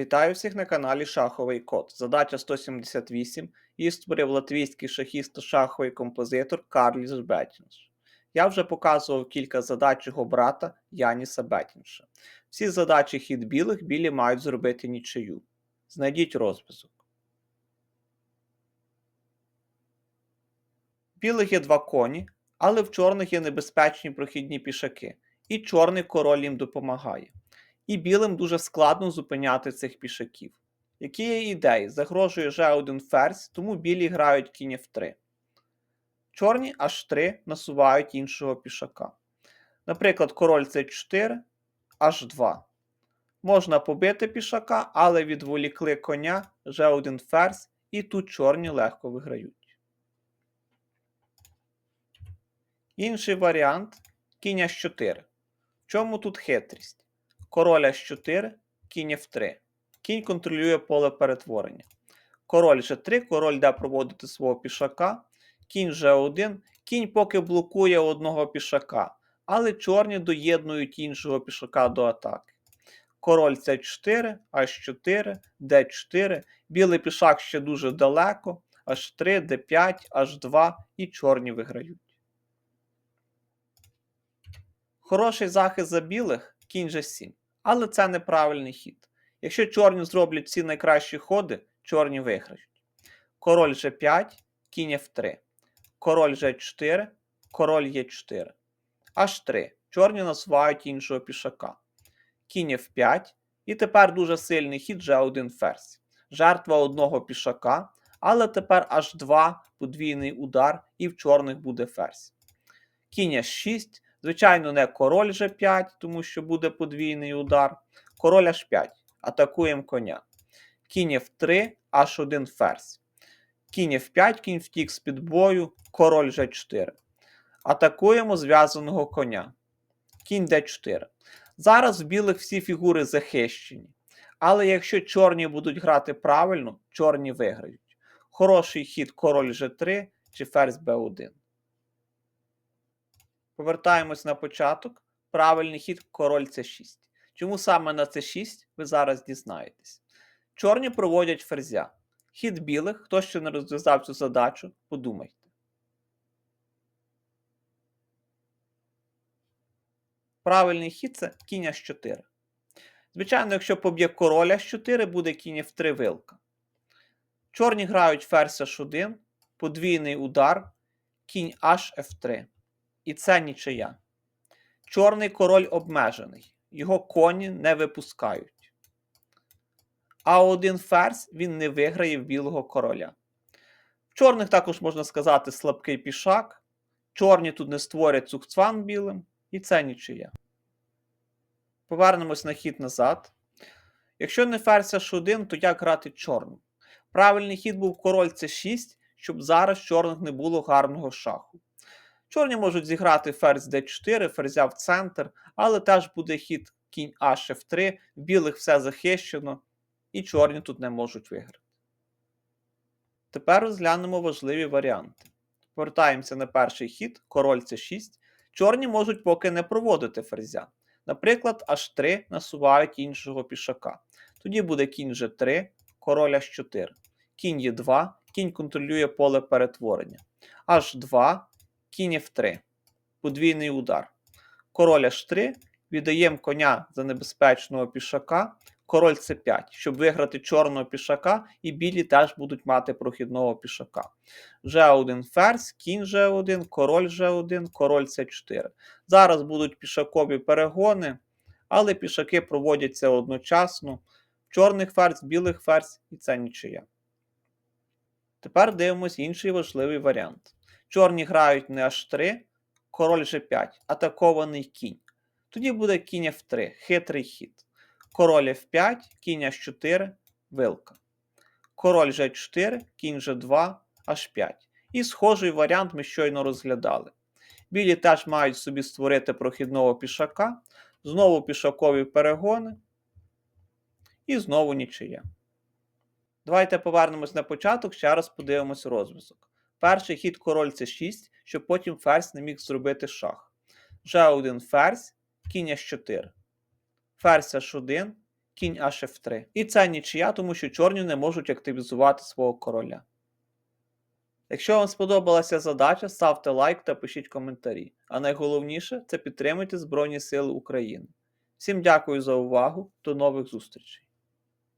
Вітаю всіх на каналі Шаховий Код. Задача 178. Її створив латвійський шахіст та шаховий композитор Карліс Бетінш. Я вже показував кілька задач його брата Яніса Бетінша. Всі задачі хід білих білі мають зробити нічию. Знайдіть розв'язок. Білих є два коні, але в чорних є небезпечні прохідні пішаки, і чорний король їм допомагає. І білим дуже складно зупиняти цих пішаків. Які є ідеї? Загрожує вже один ферзь, тому білі грають кінь f3. Чорні h3 насувають іншого пішака. Наприклад, король c4, h2. Можна побити пішака, але відволікли коня вже один ферзь, і тут чорні легко виграють. Інший варіант кінь h4. В чому тут хитрість? Король H4, кінь F3. Кінь контролює поле перетворення. Король G3, король йде проводити свого пішака. Кінь G1, кінь поки блокує одного пішака, але чорні доєднують іншого пішака до атаки. Король С4, H4, D4, білий пішак ще дуже далеко, H3, D5, H2 і чорні виграють. Хороший захист за білих кінь G7. Але це неправильний хід. Якщо чорні зроблять всі найкращі ходи, чорні виграють. Король G5, кінь F3. Король G4, король Е4. H3. Чорні насувають іншого пішака. Кінь F5. І тепер дуже сильний хід G1 ферзь. Жертва одного пішака, але тепер H2 подвійний удар, і в чорних буде ферзь. Кінь H6. Звичайно, не король G5, тому що буде подвійний удар. Король H5. Атакуємо коня. Кінь F3, H1 ферзь. Кінь F5, кінь втік з-під бою, король G4. Атакуємо зв'язаного коня. Кінь D4. Зараз в білих всі фігури захищені. Але якщо чорні будуть грати правильно, чорні виграють. Хороший хід король G3 чи ферзь B1. Повертаємось на початок. Правильний хід король С6. Чому саме на С6, ви зараз дізнаєтесь. Чорні проводять ферзя. Хід білих, хто ще не розв'язав цю задачу, подумайте. Правильний хід це кінь H4. Звичайно, якщо поб'є король H4, буде кінь F3 вилка. Чорні грають ферзь H1, подвійний удар, кінь HF3. І це нічия. Чорний король обмежений. Його коні не випускають. А один ферзь він не виграє в білого короля. В чорних також можна сказати слабкий пішак. Чорні тут не створять цукцван білим, і це нічия. Повернемось на хід назад. Якщо не ферзь H1, то як грати чорним? Правильний хід був король С6, щоб зараз чорних не було гарного шаху. Чорні можуть зіграти ферзь d4, ферзя в центр, але теж буде хід кінь H3, в білих все захищено, і чорні тут не можуть виграти. Тепер розглянемо важливі варіанти. Повертаємося на перший хід, король c6. Чорні можуть поки не проводити ферзя. Наприклад, H3 насувають іншого пішака. Тоді буде кінь G3, король H4. Кінь Е2, кінь контролює поле перетворення. H2 кінь F3. Подвійний удар. Король H3. Віддаємо коня за небезпечного пішака. Король С5, щоб виграти чорного пішака, і білі теж будуть мати прохідного пішака. G1 ферзь, кінь G1, король G1, король С4. Зараз будуть пішакові перегони, але пішаки проводяться одночасно. Чорних ферзь, білих ферзь, і це нічия. Тепер дивимось інший важливий варіант. Чорні грають не H3, король G5, атакований кінь. Тоді буде кінь F3, хитрий хід. Король F5, кінь H4, вилка. Король G4, кінь G2, H5. І схожий варіант ми щойно розглядали. Білі теж мають собі створити прохідного пішака, знову пішакові перегони. І знову нічия. Давайте повернемось на початок, ще раз подивимось розв'язок. Перший хід король С6, щоб потім ферзь не міг зробити шах. G1 ферзь, кінь H4. Ферзь H1, кінь H3. І це нічия, тому що чорні не можуть активізувати свого короля. Якщо вам сподобалася задача, ставте лайк та пишіть коментарі. А найголовніше це підтримуйте Збройні Сили України. Всім дякую за увагу, до нових зустрічей!